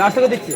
গাছটাকে দেখছি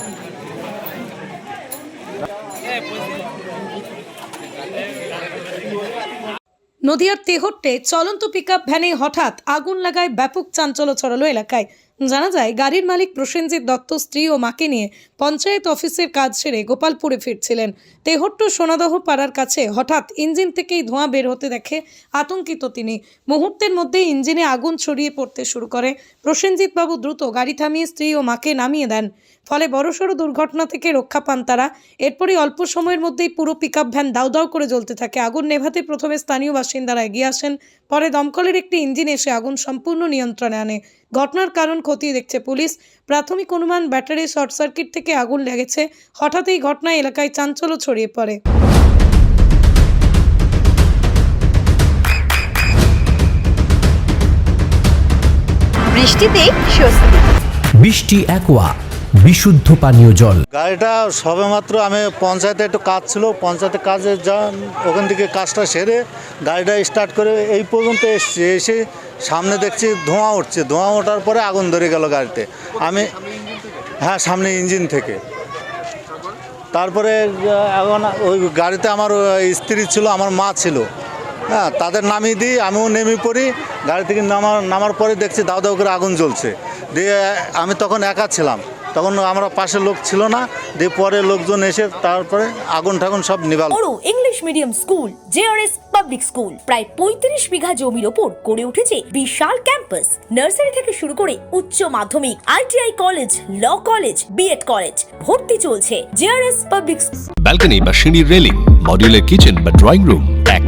নদিয়ার তেহট্টে চলন্ত পিকআপ ভ্যানে হঠাৎ আগুন লাগায় ব্যাপক চাঞ্চল্য ছড়ালো এলাকায়। জানা যায়, গাড়ির মালিক প্রসেনজিৎ দত্ত স্ত্রী ও মাকে নিয়ে পঞ্চায়েত অফিসের কাজ সেরে গোপালপুরে ফিরছিলেন। তেহট্ট সোনাদহ পাড়ার কাছে হঠাৎ ইঞ্জিন থেকেই ধোঁয়া বের হতে দেখে আতঙ্কিত তিনি। মুহূর্তের মধ্যেই ইঞ্জিনে আগুন ছড়িয়ে পড়তে শুরু করে। প্রসেনজিৎ বাবু দ্রুত গাড়ি থামিয়ে স্ত্রী ও মাকে নামিয়ে দেন। ফলে বড়সড় দুর্ঘটনা থেকে রক্ষা পান তারা। এরপরই অল্প সময়ের মধ্যেই পুরো পিকআপ ভ্যান দাউ দাউ করে জ্বলতে থাকে। আগুন নেভাতে প্রথমে স্থানীয় বাসিন্দারা এগিয়ে আসেন, পরে দমকলের একটি ইঞ্জিন এসে আগুন সম্পূর্ণ নিয়ন্ত্রণে আনে। ঘটনার কারণ খতিয়ে দেখছে পুলিশ। প্রাথমিক অনুমান ব্যাটারি শর্ট সার্কিট থেকে আগুন লেগেছে। হঠাৎ এই ঘটনায় এলাকায় চাঞ্চল্য ছড়িয়ে পড়ে। বৃষ্টিতে স্বস্তি। বৃষ্টি অ্যাকোয়া বিশুদ্ধ পানীয় জল। গাড়িটা সবেমাত্র আমি পঞ্চায়েতে একটু কাজ ছিল, পঞ্চায়েতে কাজে যা ওখান থেকে কাজটা সেরে গাড়িটা স্টার্ট করে এই পর্যন্ত এসছি। এসে সামনে দেখছি ধোঁয়া উঠছে। ধোঁয়া ওঠার পরে আগুন ধরে গেল গাড়িতে। আমি হ্যাঁ সামনে ইঞ্জিন থেকে। তারপরে এখন ওই গাড়িতে আমার স্ত্রী ছিল, আমার মা ছিল। হ্যাঁ তাদের নামিয়ে দিই, আমিও নেমে পড়ি। গাড়ি থেকে নামার নামার পরে দেখছি দাউ দাউ করে আগুন জ্বলছে। দিয়ে আমি তখন একা ছিলাম। তখন আমরা পাশে লোক ছিল না দিয়ে পরে লোকজন এসে তারপরে আগুন ঠাগুন সব নিবাল বড় English medium school JRS public school প্রায় পঁয়ত্রিশ বিঘা জমির ওপর গড়ে উঠেছে বিশাল ক্যাম্পাস নার্সারি থেকে শুরু করে উচ্চ মাধ্যমিক ITI college law college BEd college ভর্তি চলছে। জেআরএস পাবলিক ব্যালকনি বা সিঁড়ির রেলিং মডিউলার কিচেন বা ড্রয়িং রুম